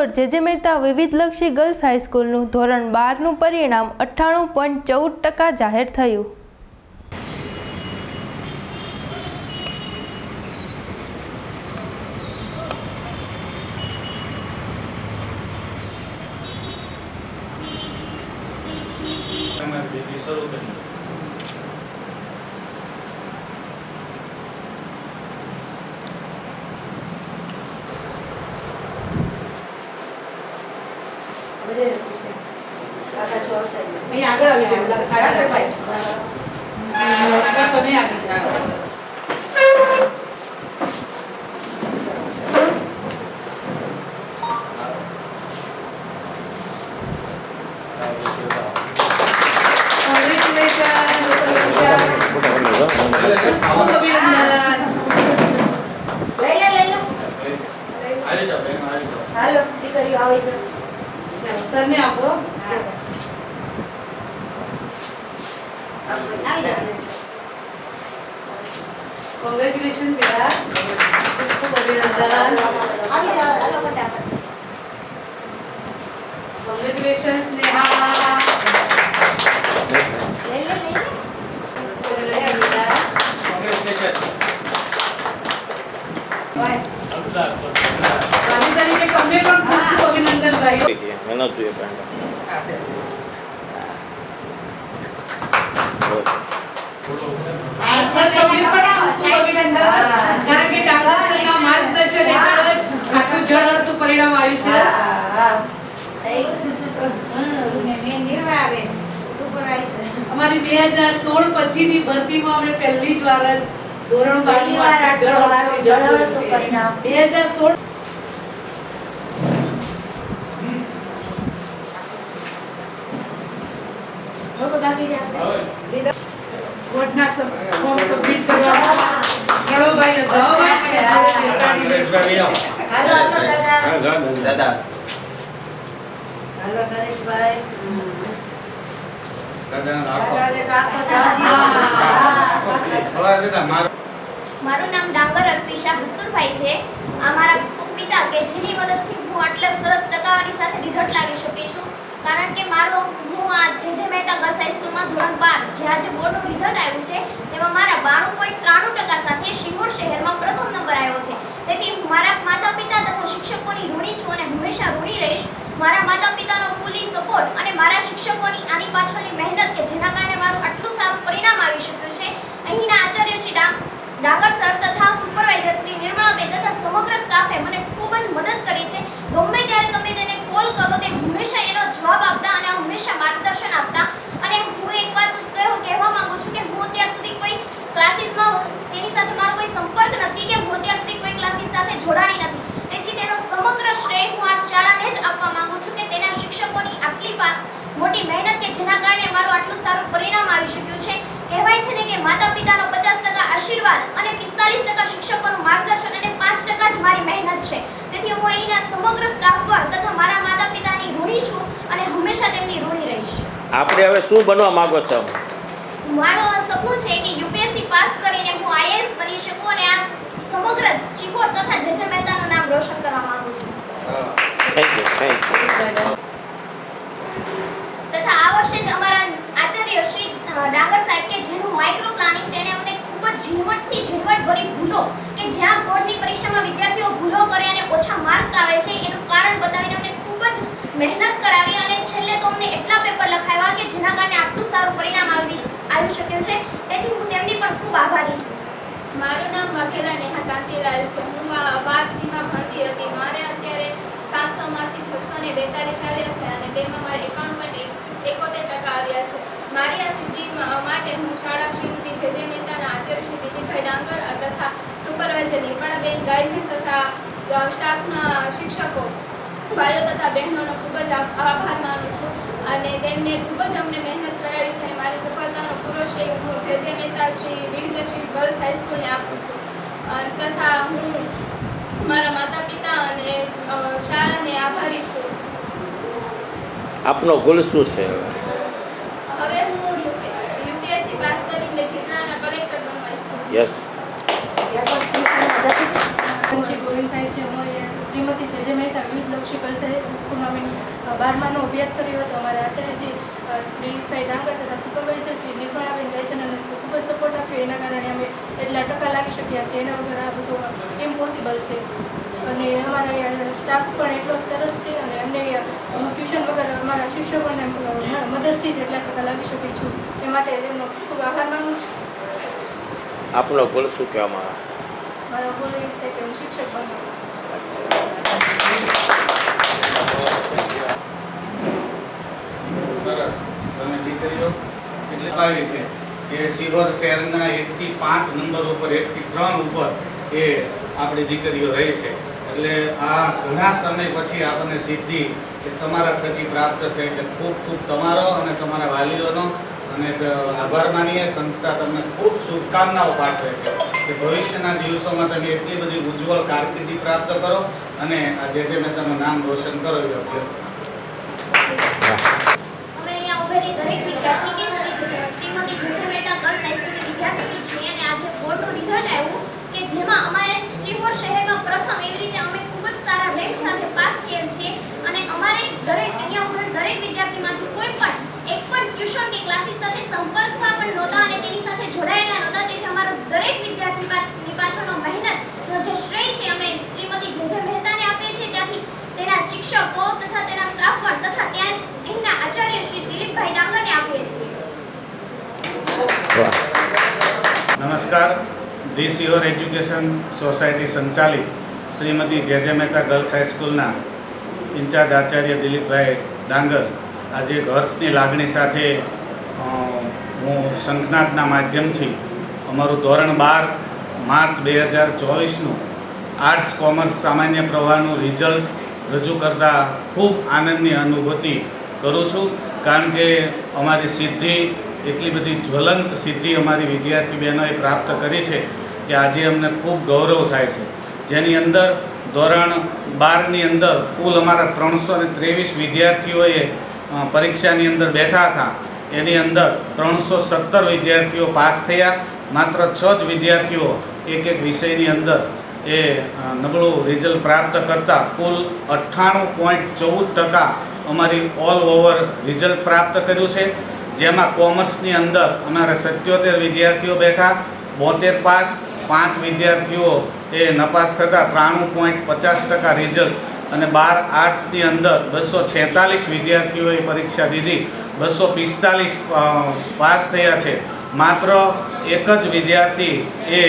Rajkot J J Mehta વિવિધલક્ષી girls હાઈસ્કૂલનું ધોરણ બારનું પરિણામ અઠ્ઠાણું પોઈન્ટ ચૌદ ટકા જાહેર થયું. શરૂ કરી અહીંયા આગળ આવી જાઓ, બધા આગળ આવી. આગળ તમે આવી જાઓ. સરને આપો. કોંગ્રેચ્યુલેશન બેટા. ખૂબ અભિનંદન. કોંગ્રેચ્યુલેશન સ્નેહા કોંગ્રેચ્યુલેશન ભાભી તરીકે તમને પણ ખૂબ ખૂબ અભિનંદન ભાઈ મહેનત જોઈએ પેન્ટ સર તમને પણ ખૂબ ખૂબ અભિનંદન. કારણ કે ડાંગર સરના માર્ગદર્શન હેઠળ જ આટલું ઝળહળતું પરિણામ આવ્યું છે. મેં નિર્મળા બેન સુપરવાઇઝર અમારી બે હજાર સોળ પછીની ભરતીમાં અમે પહેલી જ વાર જ ધોરણ બાર જળ પરિણામ. બે હજાર સોળ હાલો નરેશભાઈ. મારો મારું નામ ડાંગર અર્પિશા હસુરભાઈ છે. આ મારા પિતા કે જેની મદદથી હું આટલા સરસ ટકાવારી સાથે રિઝલ્ટ લાવી શકી છું. કારણ કે મારો હું આ જે જે મહેતા ગર્લ્સ હાઈસ્કૂલમાં ધોરણ બાર જે આજે બોર્ડનું રિઝલ્ટ આવ્યું છે તેમાં મારા બાણું પોઈન્ટ ત્રાણું ટકા સાથે શિહોર શહેરમાં પ્રથમ નંબર આવ્યો છે. તેથી હું મારા માતા પિતા તથા શિક્ષકોની ઋણી છું અને હંમેશા ઋણી રહીશ. મારા માતા પિતાનો ફૂલી સપોર્ટ અને મારા શિક્ષકોની આની પાછળની મહેનત કે જેના કારણે મારું આટલું સારું પરિણામ આવી શક્યું છે. અહીંના આચાર્ય શ્રી ડાંગ ડાંગર સર તથા સુપરવાઇઝર શ્રી નિર્મળાબેન તથા સમગ્ર સ્ટાફે મને ખૂબ જ મદદ કરી છે ગમે ત્યારે તમે તેને કોલ કરો તે હંમેશા એનો જવાબ આપતા અને હંમેશા માર્ગદર્શન આપતા અને હું એક વાત કહેવા કહેવા માંગુ છું કે હું અત્યાર સુધી કોઈ ક્લાસીસમાં તેની સાથે મારો કોઈ સંપર્ક નથી કે હું અત્યાર સુધી કોઈ ક્લાસીસ સાથે જોડાણી નથી તેથી તેનો સમગ્ર શ્રેય હું આ શાળાને જ આપવા માંગુ છું કે તેના શિક્ષકોની આટલી પા- મોટી મહેનત કે જેના કારણે મારું આટલું સારું પરિણામ આવી શક્યું છે. કહેવાય છે ને કે માતા પિતાનો પચાસ ટકા આશીર્વાદ અને પિસ્તાલીસ ટકા શિક્ષકોનું માર્ગદર્શન અને પાંચ ટકા જ મારી મહેનત છે. તેથી હું અહીંના સમગ્ર સ્ટાફગણ તથા મારા માતા પિતાની ઋણી છું અને હંમેશા તેમની ઋણી રહીશ. આપણે હવે શું બનવા માંગો છો? મારો સપનું છે કે યુપીએસસી પાસ કરીને હું આઈએએસ બની શકું અને આ સમગ્ર શિકોર તથા જે જે મહેતાનું નામ રોશન કરવા માંગુ છું. થેન્ક યુ થેન્ક યુ તથા આ વર્ષે જ અમારા આચાર્ય શ્રી અ, ડાંગર સાહેબ કે જેનું માઇક્રો પ્લાનિંગ તેને અમને ખૂબ જ ઝીણવટથી ઝીણવટભરી ભૂલો કે જ્યાં બોર્ડની પરીક્ષામાં વિદ્યાર્થીઓ ભૂલો કરે અને ઓછા માર્ક આવે છે, એનું કારણ બતાવીને અમને ખૂબ જ મહેનત કરાવી અને છેલ્લે તો અમને એટલા પેપર લખાવ્યા કે જેના કારણે આટલું સારું પરિણામ આવી આવી શક્યું છે. તેથી હું તેમની પણ ખૂબ આભારી છું. મારું નામ વાઘેલા નેહા કાંતિલાલ છે. હું બાર સીમાં ભણતી હતી. મારે અત્યારે સાતસોમાંથી છસો ને બેતાલીસ આવ્યા છે અને તેમાં મારે એકાણું એકોતેર ટકા આવ્યા છે. મારી આ સિદ્ધિ માટે હું શાળા શ્રીમતી જે જે મહેતાના આચાર્ય શ્રી દિલીપભાઈ ડાંગર અ, તથા સુપરવાઇઝર નિર્મળાબેન છે તથા સ્ટાફના શિક્ષકો ભાઈઓ તથા બહેનોનો ખૂબ જ આભાર માનું છું અને તેમને ખૂબ જ અમને મહેનત કરાવી છે અને મારી સફળતાનો પૂરો શ્રેય હું જે જે મહેતા શ્રી વિવિધલક્ષ્મી ગર્લ્સ હાઈસ્કૂલને આપું છું. તથા હું મારા માતા પિતા અને શાળાને આભારી છું. આપનો ગોલ શું છે? હવે હું યુપીએસસી પાસ કરીને જિલ્લાના કલેક્ટર બનવા છું યસ. પંચી ગોવિંદભાઈ છે અમારી શ્રીમતી જે જે મહેતા વિવિધ લક્ષી ગર્લ્સ સ્કૂલમાં મેં બારમાનો અભ્યાસ કર્યો હતો. અમારા આચાર્ય શ્રી દિલીપભાઈ ડાંગર તથા સુપરવાઇઝર શ્રી નિર્મળાબેન જયચંદ અને ખૂબ જ સપોર્ટ આપ્યો. એના કારણે અમે એટલા ટકા લાવી શક્યા છીએ. એના વગર આ બધું ઇમ્પોસિબલ છે. અને અમારા સ્ટાફ પણ એટલો સરસ છે અને અમને હું ટ્યુશન વગર અમારા શિક્ષકોને મદદથી જ એટલા ટકા લાવી શકી છું. એ માટે તેમનો ખૂબ આભાર માનું છું. આપનો ભૂલ શું કહેવામાં આવે? મારો ગોલ એ છે કે હું શિક્ષક બનવું સરસ. તમે દીકરીઓ એટલે આવી છે કે સિહોર શહેરના એકથી પાંચ નંબર ઉપર, એકથી ત્રણ ઉપર એ આપણી દીકરીઓ રહી છે? એટલે આ ઘણા સમય પછી આપણને સિદ્ધિ એ તમારા થકી પ્રાપ્ત થઈ. એટલે ખૂબ ખૂબ તમારો અને તમારા વાલીઓનો અને આભાર માનીએ. સંસ્થા તમને ખૂબ શુભકામનાઓ પાઠવે છે. કે ભવિષ્યના દિવસોમાં તમે એટલી બધી ઉજ્જવળ કારકિર્દી પ્રાપ્ત કરો અને આ જે જે મેં તમે નામ રોશન કરો એ જેમાં અમારે શિહોર શહેરમાં પ્રથમ એવી રીતે અમે ખૂબ સારા રેન્ક સાથે પાસ થયેલ છીએ અને અમારે દરેક, અહીંયા ઉભેલ દરેક વિદ્યાર્થીમાંથી કોઈ પણ એક પણ ટ્યુશન કે ક્લાસીસ સાથે સંપર્કમાં પણ નહોતા અને તેની સાથે જોડાયેલા નહોતા. તેથી અમારો દરેક વિદ્યાર્થી પાછળની પાછળનો મહેનતનો જે શ્રેય છે અમે શ્રીમતી જેજે મહેતાને આપીએ છીએ. ત્યાંથી તેના શિક્ષકો તથા તેના સ્ટાફગણ તથા ત્યાં અહીંના આચાર્ય શ્રી દિલીપભાઈ ડાંગરને આપીએ છીએ. નમસ્કાર. ધી સિયોર એજ્યુકેશન સોસાયટી સંચાલિત શ્રીમતી જે J Mehta girls હાઈસ્કૂલના in charge Acharya દિલીપભાઈ ડાંગર. આજે હર્ષની લાગણી સાથે હું શંખનાદના માધ્યમથી અમારું ધોરણ બાર માર્ચ બે હજાર ચોવીસનું આર્ટ્સ, કોમર્સ, સામાન્ય પ્રવાહનું રિઝલ્ટ રજૂ કરતા ખૂબ આનંદની અનુભૂતિ કરું છું. કારણ કે અમારી સિદ્ધિ, એટલી બધી જ્વલંત સિદ્ધિ અમારી વિદ્યાર્થી બહેનોએ પ્રાપ્ત કરી છે કે આજે અમને ખૂબ ગૌરવ થાય છે. જેની અંદર ધોરણ બારની અંદર કુલ અમારા ત્રણસો ને ત્રેવીસ વિદ્યાર્થીઓએ પરીક્ષાની અંદર બેઠા હતા. એની અંદર ત્રણસો સત્તર વિદ્યાર્થીઓ પાસ થયા. માત્ર છ જ વિદ્યાર્થીઓ એક એક વિષયની અંદર એ નબળું રિઝલ્ટ પ્રાપ્ત કરતા. કુલ અઠ્ઠાણું પોઈન્ટ ચૌદ ટકા અમારી ઓલ ઓવર રિઝલ્ટ પ્રાપ્ત કર્યું છે. જેમાં કોમર્સની અંદર અમારા સત્યોતેર વિદ્યાર્થીઓ બેઠા, બોતેર પાસ, પાંચ વિદ્યાર્થીઓ એ નપાસ થતાં. ત્રાણું પોઈન્ટ પચાસ ટકા રિઝલ્ટ અને બાર આર્ટ્સની અંદર બસો છેતાલીસ વિદ્યાર્થીઓએ પરીક્ષા દીધી. બસો પિસ્તાલીસ પાસ થયા છે. માત્ર એક જ વિદ્યાર્થી એ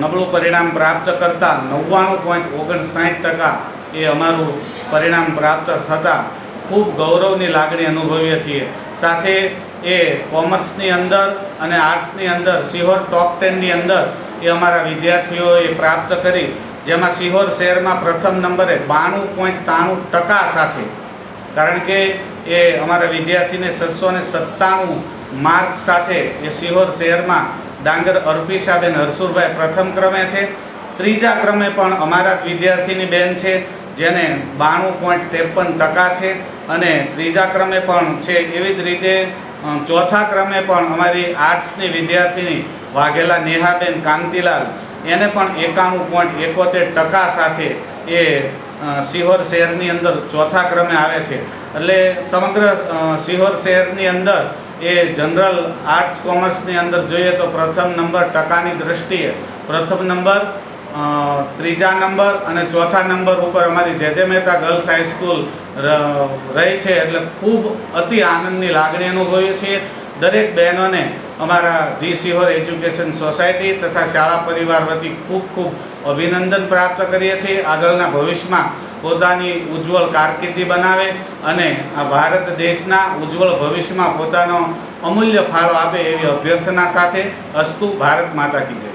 નબળું પરિણામ પ્રાપ્ત કરતા નવ્વાણું પોઈન્ટ ઓગણસાઠ ટકા એ અમારું પરિણામ પ્રાપ્ત થતાં ખૂબ ગૌરવની લાગણી અનુભવીએ છીએ. સાથે એ કોમર્સની અંદર અને આર્ટ્સની અંદર સિહોર ટોપ ટેનની અંદર એ અમારા વિદ્યાર્થીઓએ પ્રાપ્ત કરી જેમાં સિહોર શહેરમાં પ્રથમ નંબરે બાણું પોઈન્ટ ત્રાણું ટકા સાથે. કારણ કે એ અમારા વિદ્યાર્થીને છસો ને સત્તાણું માર્ક સાથે એ સિહોર શહેરમાં ડાંગર અર્પિશાબેન હરસુરભાઈ પ્રથમ ક્રમે છે. ત્રીજા ક્રમે પણ અમારા જ વિદ્યાર્થીની બેન છે, જેને બાણું પોઈન્ટ ત્રેપન ટકા છે. અને ત્રીજા ક્રમે પણ છે, એવી જ રીતે ચોથા ક્રમે પણ અમારી આર્ટ્સની વિદ્યાર્થીની વાઘેલા નેહાબેન કાંતિલાલ એને પણ એકાણું પોઈન્ટ એકોતેર ટકા સાથે એ સિહોર શહેરની અંદર ચોથા ક્રમે આવે છે. એટલે સમગ્ર સિહોર શહેરની અંદર એ જનરલ આર્ટ્સ કોમર્સની અંદર જોઈએ તો પ્રથમ નંબર ટકાની દ્રષ્ટિએ પ્રથમ નંબર ત્રીજા નંબર અને ચોથા નંબર ઉપર અમારી જે જે મહેતા ગર્લ્સ હાઈસ્કૂલ રહી છે. એટલે ખૂબ અતિ આનંદની લાગણી અનુભવીએ છીએ દરેક બહેનોને અમારા ધી સિહોર એજ્યુકેશન સોસાયટી તથા શાળા પરિવાર વતી ખૂબ ખૂબ અભિનંદન પ્રાપ્ત કરીએ છીએ. આગળના ભવિષ્યમાં પોતાની ઉજ્જવળ કારકિર્દી બનાવે અને આ ભારત દેશના ઉજ્જવળ ભવિષ્યમાં પોતાનો અમૂલ્ય ફાળો આપે એવી અભ્યર્થના સાથે અસ્તુ ભારત માતા કી